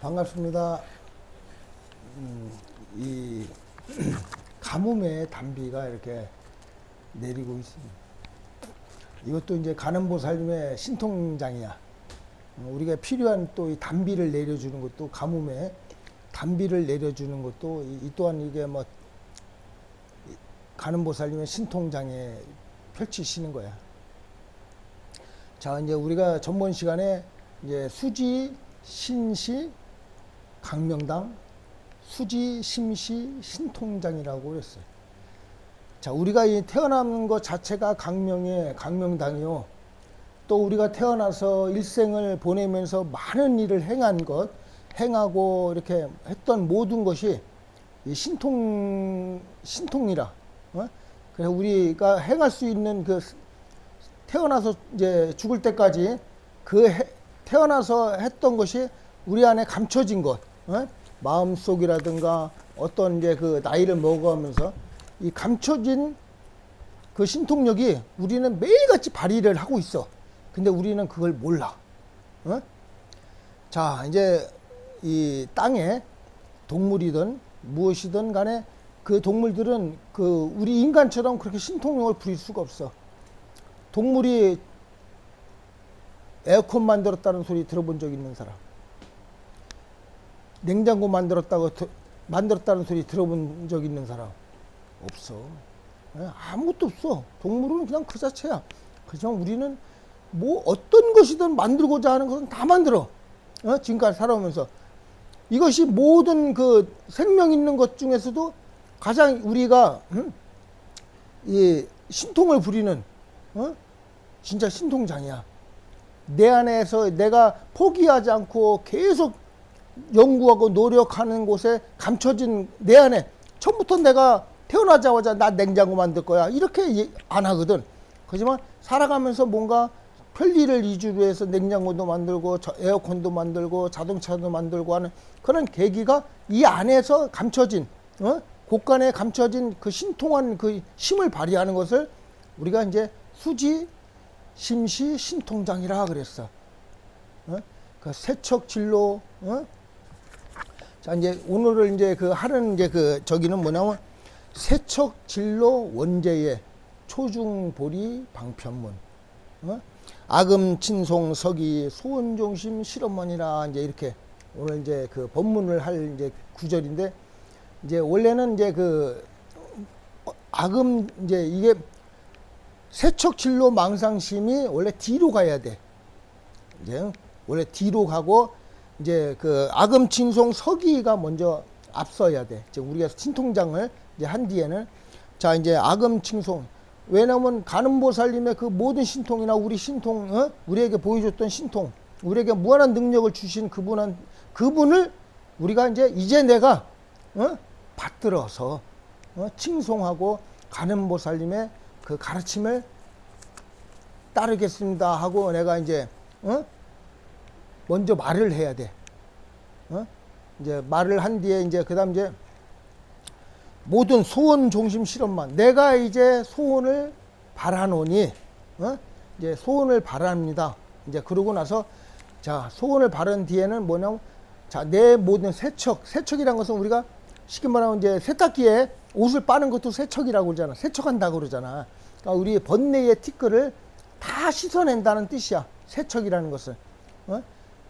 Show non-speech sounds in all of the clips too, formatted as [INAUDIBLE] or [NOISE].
반갑습니다. 음, 이 [CLEARS THROAT] 가뭄의 단비가 이렇게 내리고 있습니다. 이것도 이제 가는보살님의 신통장이야. 어, 우리가 필요한 또 이 단비를 내려주는 것도 가뭄에 단비를 내려주는 것도 이, 이 또한 이게 뭐이 가는보살님의 신통장에 펼치시는 거야. 자 이제 우리가 전번 시간에 이제 수지, 신시, 강명당, 수지, 심시, 신통장이라고 그랬어요. 자, 우리가 이 태어나는 것 자체가 강명의 강명당이요. 또 우리가 태어나서 일생을 보내면서 많은 일을 행한 것, 행하고 이렇게 했던 모든 것이 이 신통, 신통이라. 어? 그래서 우리가 행할 수 있는 그 태어나서 이제 죽을 때까지 그 해- 태어나서 했던 것이 우리 안에 감춰진 것, 어? 마음속이라든가 어떤 이제 그 나이를 먹어가면서 이 감춰진 그 신통력이 우리는 매일같이 발휘를 하고 있어. 근데 우리는 그걸 몰라. 어? 자, 이제 이 땅에 동물이든 무엇이든 간에 그 동물들은 그 우리 인간처럼 그렇게 신통력을 부릴 수가 없어. 동물이 에어컨 만들었다는 소리 들어본 적 있는 사람? 냉장고 만들었다고 드- 만들었다는 소리 들어본 적 있는 사람? 없어. 예, 아무것도 없어. 동물은 그냥 그 자체야. 그지만 우리는 뭐 어떤 것이든 만들고자 하는 것은 다 만들어. 어? 지금까지 살아오면서 이것이 모든 그 생명 있는 것 중에서도 가장 우리가 음? 이 신통을 부리는 어? 진짜 신통장이야. 내 안에서 내가 포기하지 않고 계속 연구하고 노력하는 곳에 감춰진 내 안에 처음부터 내가 태어나자마자 나 냉장고 만들 거야 이렇게 얘- 안 하거든. 하지만 살아가면서 뭔가 편리를 위주로 해서 냉장고도 만들고 저- 에어컨도 만들고 자동차도 만들고 하는 그런 계기가 이 안에서 감춰진 어? 곳간에 감춰진 그 신통한 그 힘을 발휘하는 것을 우리가 이제 수지 심시 신통장이라 그랬어. 어? 그 세척 진로 어? 자 이제 오늘을 이제 그 하는 이제 그 저기는 뭐냐면 세척 진로 원제의 초중보리 방편문 어? 아금 친송 서기 소원종심 실험원이라 이제 이렇게 오늘 이제 그 법문을 할 이제 구절인데 이제 원래는 이제 그 어, 아금 이제 이게 세척 진로 망상심이 원래 뒤로 가야 돼. 이제 원래 뒤로 가고 이제 그 아금 친송 서기가 먼저 앞서야 돼. 이제 우리가 신통장을 이제 한 뒤에는 자 이제 아금 칭송 왜냐면 가는보살님의 그 모든 신통이나 우리 신통 어? 우리에게 보여줬던 신통 우리에게 무한한 능력을 주신 그분한 그분을 우리가 이제 이제 내가 어? 받들어서 어? 칭송하고 가는보살님의 그 가르침을 따르겠습니다 하고 내가 이제 어? 먼저 말을 해야 돼. 어? 이제 말을 한 뒤에 이제 그다음 이제 모든 소원 중심 실험만 내가 이제 소원을 바라노니 어? 이제 소원을 바랍니다. 이제 그러고 나서 자 소원을 바른 뒤에는 뭐냐면 자 내 모든 세척 세척이란 것은 우리가 쉽게 말하면 이제 세탁기에 옷을 빠는 것도 세척이라고 그러잖아. 세척한다고 그러잖아. 그러니까 우리 번뇌의 티끌을 다 씻어낸다는 뜻이야. 세척이라는 것은. 어?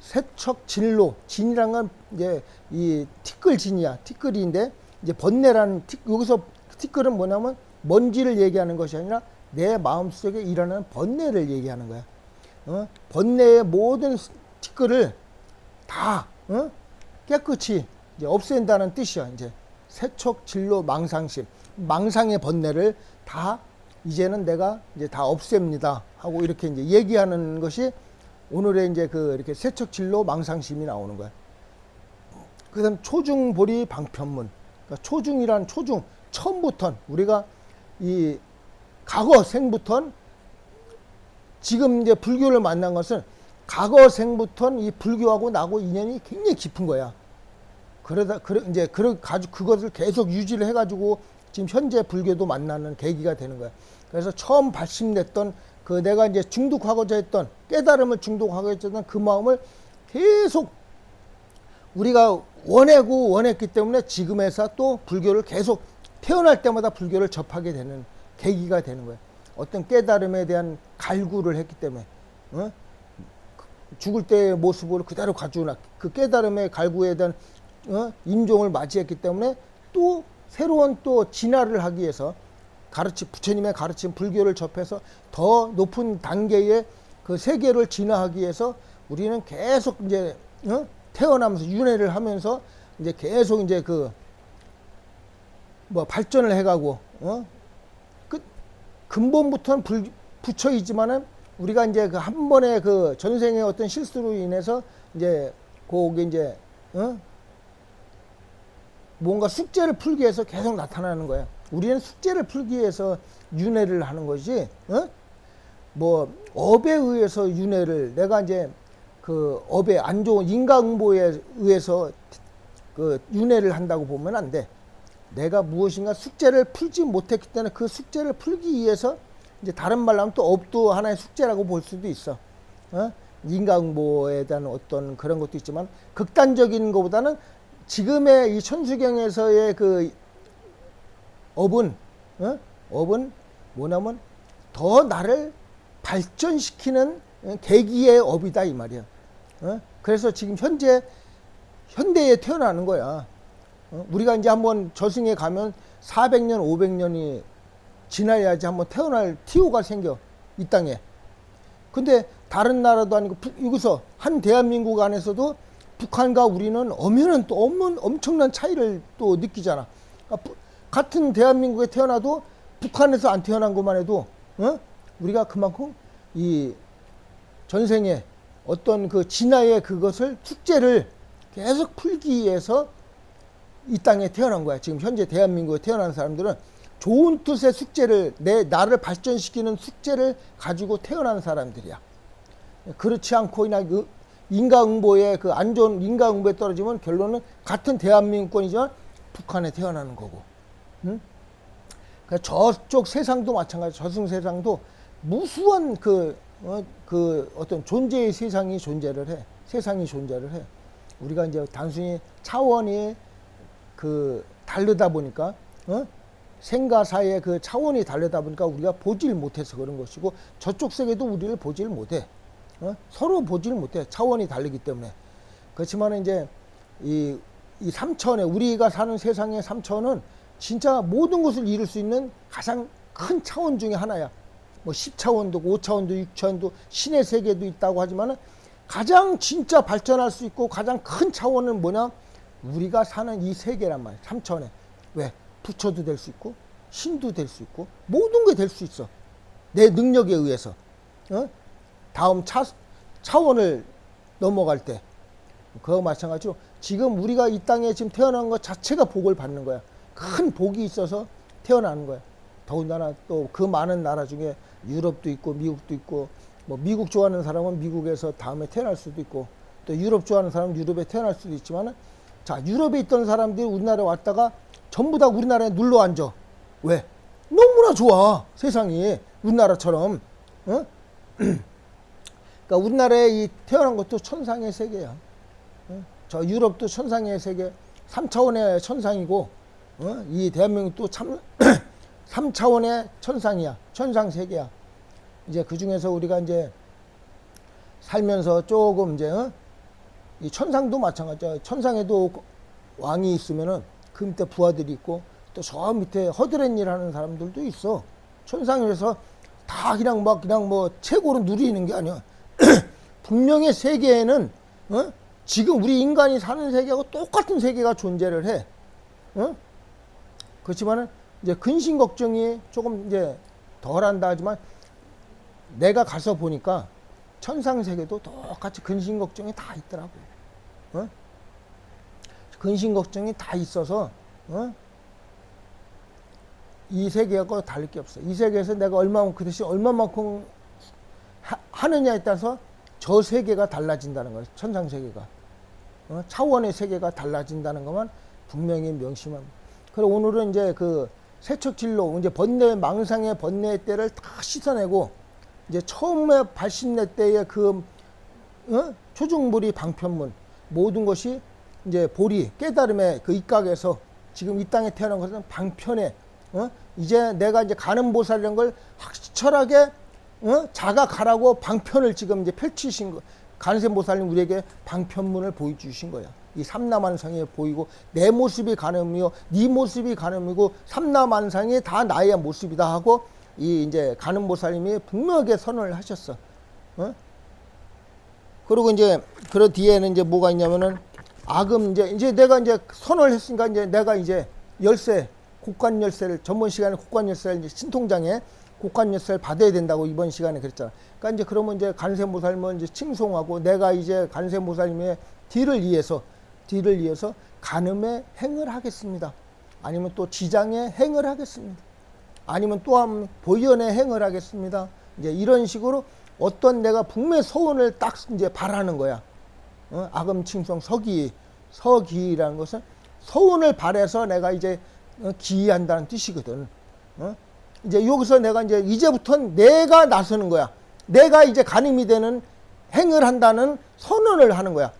세척 진로 진이란 건 이제 이 티끌 진이야 티끌인데 이제 번뇌라는 티, 여기서 티끌은 뭐냐면 먼지를 얘기하는 것이 아니라 내 마음속에 일어나는 번뇌를 얘기하는 거야 어? 번뇌의 모든 스- 티끌을 다 어? 깨끗이 이제 없앤다는 뜻이야 이제 세척 진로 망상심 망상의 번뇌를 다 이제는 내가 이제 다 없앱니다 하고 이렇게 이제 얘기하는 것이 오늘의 이제 그 이렇게 세척 진로 망상심이 나오는 거야. 그다음 초중보리 방편문. 그러니까 초중이란 초중 처음부터 우리가 이 과거 생부터 지금 이제 불교를 만난 것은 과거 생부터 이 불교하고 나고 인연이 굉장히 깊은 거야. 그러다 그래 이제 그래 가지고 그것을 계속 유지를 해가지고 지금 현재 불교도 만나는 계기가 되는 거야. 그래서 처음 발심됐던 그 내가 이제 중독하고자 했던 깨달음을 중독하고자 했던 그 마음을 계속 우리가 원하고 원했기 때문에 지금에서 또 불교를 계속 태어날 때마다 불교를 접하게 되는 계기가 되는 거예요. 어떤 깨달음에 대한 갈구를 했기 때문에 어? 죽을 때의 모습을 그대로 가지고 그 깨달음의 갈구에 대한 어? 임종을 맞이했기 때문에 또 새로운 또 진화를 하기 위해서 가르치 부처님의 가르친 불교를 접해서 더 높은 단계의 그 세계를 진화하기 위해서 우리는 계속 이제 어? 태어나면서 윤회를 하면서 이제 계속 이제 그 뭐 발전을 해가고 어? 그 근본부터는 불, 부처이지만은 우리가 이제 그 한 번의 그 전생의 어떤 실수로 인해서 이제 거기 이제 어? 뭔가 숙제를 풀기 위해서 계속 나타나는 거야. 우리는 숙제를 풀기 위해서 윤회를 하는 거지. 어? 뭐 업에 의해서 윤회를 내가 이제 그 업에 안 좋은 인과응보에 의해서 그 윤회를 한다고 보면 안 돼. 내가 무엇인가 숙제를 풀지 못했기 때문에 그 숙제를 풀기 위해서 이제 다른 말로 하면 또 업도 하나의 숙제라고 볼 수도 있어. 어? 인과응보에 대한 어떤 그런 것도 있지만 극단적인 것보다는 지금의 이 천수경에서의 그 업은 어? 업은 뭐냐면 더 나를 발전시키는 어, 계기의 업이다 이 말이야. 어? 그래서 지금 현재 현대에 태어나는 거야. 어? 우리가 이제 한번 저승에 가면 400년, 500년이 지나야지 한번 태어날 티오가 생겨 이 땅에. 근데 다른 나라도 아니고 부- 여기서 한 대한민국 안에서도 북한과 우리는 엄연한 또 엄- 엄청난 차이를 또 느끼잖아. 그러니까 부- 같은 대한민국에 태어나도 북한에서 안 태어난 것만 해도 어? 우리가 그만큼 이 전생에 어떤 그 진화의 그것을 숙제를 계속 풀기 위해서 이 땅에 태어난 거야. 지금 현재 대한민국에 태어난 사람들은 좋은 뜻의 숙제를 내 나를 발전시키는 숙제를 가지고 태어난 사람들이야. 그렇지 않고 그냥 그 인과응보에 그 안 좋은 인과응보에 떨어지면 결론은 같은 대한민국권이지만 북한에 태어나는 거고. 응? 그 저쪽 세상도 마찬가지. 저승 세상도 무수한 그, 어, 그 어떤 존재의 세상이 존재를 해. 세상이 존재를 해. 우리가 이제 단순히 차원이 그 다르다 보니까 어? 생과 사의 그 차원이 다르다 보니까 우리가 보질 못해서 그런 것이고 저쪽 세계도 우리를 보질 못해. 어? 서로 보질 못해. 차원이 다르기 때문에. 그렇지만 이제 이, 이 삼천에 우리가 사는 세상의 삼천은 진짜 모든 것을 이룰 수 있는 가장 큰 차원 중에 하나야. 뭐 10차원도, 5차원도, 6차원도, 신의 세계도 있다고 하지만은 가장 진짜 발전할 수 있고 가장 큰 차원은 뭐냐? 우리가 사는 이 세계란 말이야. 삼천에. 왜? 부처도 될 수 있고, 신도 될 수 있고, 모든 게 될 수 있어. 내 능력에 의해서. 어? 다음 차, 차원을 넘어갈 때. 그거 마찬가지로 지금 우리가 이 땅에 지금 태어난 것 자체가 복을 받는 거야. 큰 복이 있어서 태어나는 거야. 더군다나 또 그 많은 나라 중에 유럽도 있고 미국도 있고 뭐 미국 좋아하는 사람은 미국에서 다음에 태어날 수도 있고 또 유럽 좋아하는 사람은 유럽에 태어날 수도 있지만은 자 유럽에 있던 사람들이 우리나라에 왔다가 전부 다 우리나라에 눌러 앉아. 왜? 너무나 좋아 세상이 우리나라처럼. 어? [CLEARS THROAT] 그러니까 우리나라에 이 태어난 것도 천상의 세계야. 어? 저 유럽도 천상의 세계, 3차원의 천상이고, 어? 이 대한민국도 참, [CLEARS THROAT] 3차원의 천상이야. 천상 세계야. 이제 그 중에서 우리가 이제 살면서 조금 이제, 어? 이 천상도 마찬가지야. 천상에도 왕이 있으면은 그 밑에 부하들이 있고, 또 저 밑에 허드렛 일 하는 사람들도 있어. 천상에서 다 그냥 막 그냥 뭐 최고로 누리는 게 아니야. [CLEARS THROAT] 분명히 세계에는 어? 지금 우리 인간이 사는 세계하고 똑같은 세계가 존재를 해. 어? 그렇지만은 이제 근심 걱정이 조금 이제 덜한다 하지만 내가 가서 보니까 천상 세계도 똑같이 근심 걱정이 다 있더라고. 어? 근심 걱정이 다 있어서 어? 이 세계하고 다를 게 없어. 이 세계에서 내가 얼마만큼 그 대신 얼마만큼 하, 하느냐에 따라서 저 세계가 달라진다는 거예요. 천상 세계가. 어? 차원의 세계가 달라진다는 것만 분명히 명심합니다. 그리고 오늘은 이제 그 세척진로, 이제 번뇌, 망상의 번뇌 때를 다 씻어내고, 이제 처음에 발신내 때의 그, 어? 초중보리 방편문 모든 것이 이제 보리 깨달음의 그 입각에서 지금 이 땅에 태어난 것은 방편에 어? 이제 내가 이제 가는 보살이라는 걸 확철하게 어? 자각하라고 방편을 지금 이제 펼치신 거 간세보살님 우리에게 방편문을 보여주신 거야. 이 삼라만상에 보이고 내 모습이 가늠이요, 네 모습이 가늠이고 삼라만상이 다 나의 모습이다 하고 이 이제 가늠 보살님이 분명하게 선언을 하셨어. 어? 그리고 이제 그런 뒤에는 이제 뭐가 있냐면은 악음 이제 이제 내가 이제 선언을 했으니까 이제 내가 이제 열쇠 국관 열쇠를 전번 시간에 국관 열쇠를 이제 신통장에 국관 열쇠를 받아야 된다고 이번 시간에 그랬잖아. 그러니까 이제 그러면 이제 간세모살님을 이제 칭송하고 내가 이제 간세모살님의 뒤를 이해서 뒤를 이해서 간음의 행을 하겠습니다. 아니면 또 지장의 행을 하겠습니다. 아니면 또한 보현의 행을 하겠습니다. 이제 이런 식으로 어떤 내가 북매 소원을 딱 이제 바라는 거야. 어? 아금 칭송 서기 서기라는 것은 소원을 바래서 내가 이제 어, 기한다는 뜻이거든. 어? 이제 여기서 내가 이제 이제부터는 내가 나서는 거야. 내가 이제 간임이 되는 행을 한다는 선언을 하는 거야.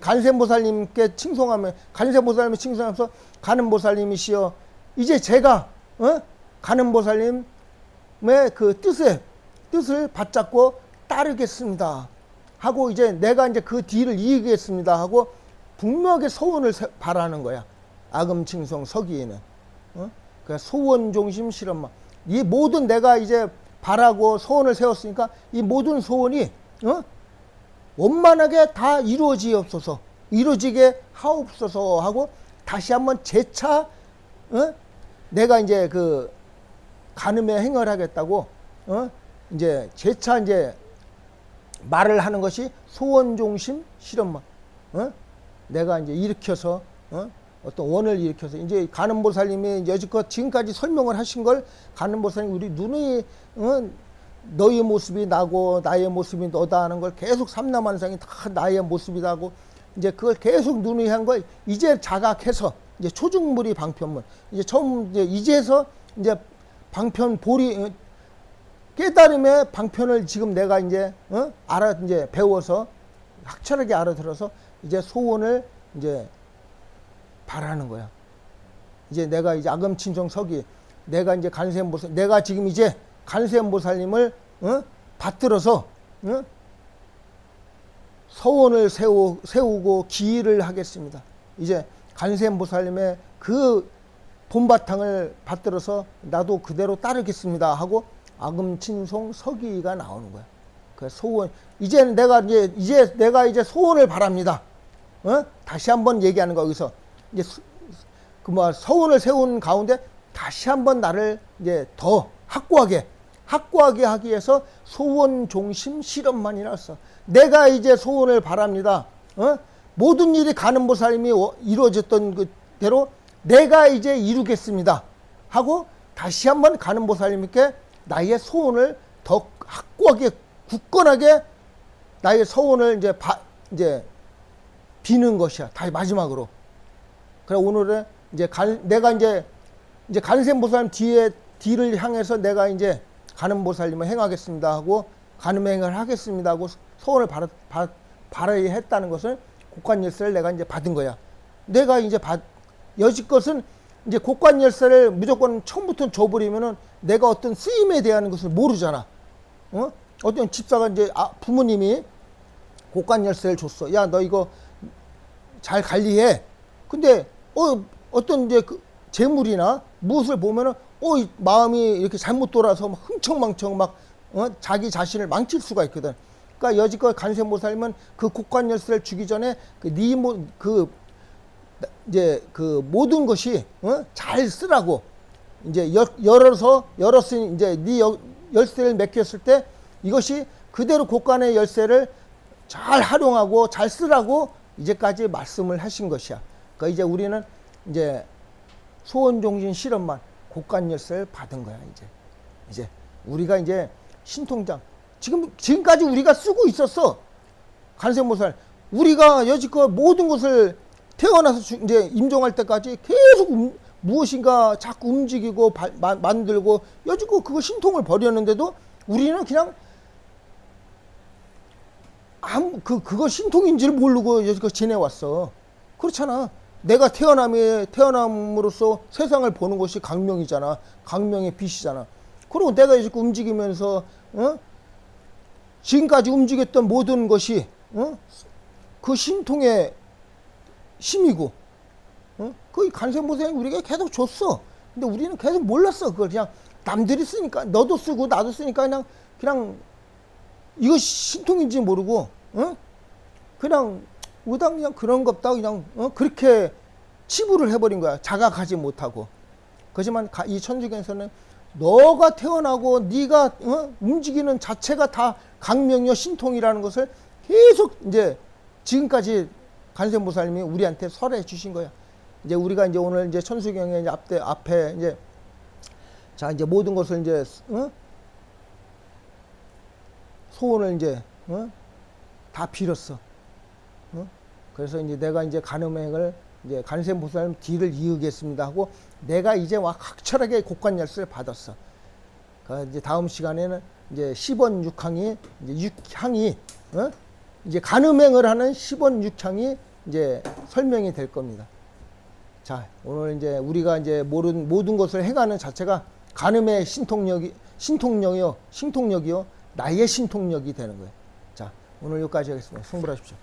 간세보살님께 칭송하면 간세보살님을 칭송하면서 가는보살님이시여 이제 제가 어? 가는보살님의 그 뜻에 뜻을 받잡고 따르겠습니다. 하고 이제 내가 이제 그 뒤를 이기겠습니다 하고 분명하게 소원을 세- 바라는 거야. 아금칭송 서기에는. 어? 그 소원 중심 실험만. 이 모든 내가 이제 바라고 소원을 세웠으니까 이 모든 소원이 어? 원만하게 다 이루어지옵소서. 이루어지게 하옵소서 하고 다시 한번 재차 어? 내가 이제 그 간음의 행을 하겠다고 어? 이제 재차 이제 말을 하는 것이 소원 중심 실험만. 어? 내가 이제 일으켜서 어? 어떤 원을 일으켜서 이제 가는 보살님이 여지껏 지금까지 설명을 하신 걸 가는 보살님 우리 눈이 어? 너의 모습이 나고 나의 모습이 너다 하는 걸 계속 삼라만상이 다 나의 모습이다 하고 이제 그걸 계속 눈이 한 걸 이제 자각해서 이제 초중물이 방편문 이제 처음 이제 이제서 이제 방편 보리 어, 깨달음의 방편을 지금 내가 이제 어? 알아 이제 배워서 확철하게 알아들어서 이제 소원을 이제 바라는 거야. 이제 내가 이제 아금친정 서기 내가 이제 간세음보살 내가 지금 이제 간세음보살님을 어? 받들어서 어? 서원을 세우, 세우고 기일을 하겠습니다. 이제 간세음보살님의 그 본바탕을 받들어서 나도 그대로 따르겠습니다 하고 아금친송 서기가 나오는 거야. 그 소원 이제는 내가 이제 이제 내가 이제 소원을 바랍니다. 어? 다시 한번 얘기하는 거 여기서 이제 그뭐 서원을 세운 가운데 다시 한번 나를 이제 더 확고하게 확고하게 하기 위해서 소원 중심 실험만이 나왔어. 내가 이제 소원을 바랍니다. 어? 모든 일이 가는 보살님이 어- 이루어졌던 그대로 내가 이제 이루겠습니다. 하고 다시 한번 가는 보살님께 나의 소원을 더 확고하게 굳건하게 나의 소원을 이제 바, 이제 비는 것이야. 다시 마지막으로. 그래 오늘은 이제 간, 내가 이제 이제 간센 보살님 뒤에 뒤를 향해서 내가 이제 가는 보살님을 행하겠습니다 하고 가늠행을 하겠습니다 하고 소원을 바라, 바, 바라야 했다는 것은 곡관 열쇠를 내가 이제 받은 거야. 내가 이제 받 여지껏은 이제 곡관 열쇠를 무조건 처음부터 줘버리면은 내가 어떤 쓰임에 대한 것을 모르잖아. 어? 어떤 집사가 이제 아, 부모님이 곡관 열쇠를 줬어. 야 너 이거 잘 관리해. 근데 어 어떤 이제 그 재물이나 무엇을 보면은 어이 마음이 이렇게 잘못 돌아서 막 흥청망청 막 어? 자기 자신을 망칠 수가 있거든. 그러니까 여지껏 간세모살님은 그 국관 열쇠를 주기 전에 그니그 이제 그 모든 것이 어? 잘 쓰라고 이제 여- 열어서 열었으니 이제 네 여- 열쇠를 맡겼을 때 이것이 그대로 곳간의 열쇠를 잘 활용하고 잘 쓰라고 이제까지 말씀을 하신 것이야. 그러니까 이제 우리는 이제 소원 종신 실험만 곳간 열쇠를 받은 거야 이제. 이제 우리가 이제 신통장 지금 지금까지 우리가 쓰고 있었어. 간세모살 우리가 여지껏 모든 것을 태어나서 주- 이제 임종할 때까지 계속 음- 무엇인가 자꾸 움직이고 발- 마- 만들고 여지껏 그거 신통을 벌였는데도 우리는 그냥 아무 그 그거 신통인지를 모르고 여지껏 지내왔어. 그렇잖아. 내가 태어남에 태어남으로써 세상을 보는 것이 강명이잖아. 강명의 빛이잖아. 그리고 내가 이렇게 움직이면서 어? 지금까지 움직였던 모든 것이 어? 그 신통의 힘이고 어? 그 간세모생이 우리에게 계속 줬어. 근데 우리는 계속 몰랐어. 그걸 그냥 남들이 쓰니까 너도 쓰고 나도 쓰니까 그냥 그냥 이거 신통인지 모르고 어? 그냥 우당 그냥 그런 것 없다 그냥 어? 그렇게 치부를 해버린 거야. 자각하지 못하고. 그렇지만 가- 이 천주교에서는 너가 태어나고 네가 어? 움직이는 자체가 다 강명이요 신통이라는 것을 계속 이제 지금까지 간세모살님이 우리한테 설해 주신 거야. 이제 우리가 이제 오늘 이제 천수경의 앞에 앞에 이제 자 이제 모든 것을 이제 어? 소원을 이제 어? 다 빌었어. 어? 그래서 이제 내가 이제 간음행을 이제 간세모살님 뒤를 이으겠습니다 하고 내가 이제 와 확철하게 곡관 열쇠를 받았어. 그 이제 다음 시간에는 이제 10원 6항이 이제 6향이 어? 이제 간음행을 하는 10원 6향이 이제 설명이 될 겁니다. 자, 오늘 이제 우리가 이제 모든 모든 것을 행하는 자체가 간음의 신통력이 신통력이요, 신통력이요, 나의 신통력이 되는 거예요. 자, 오늘 여기까지 하겠습니다. 승부하십시오.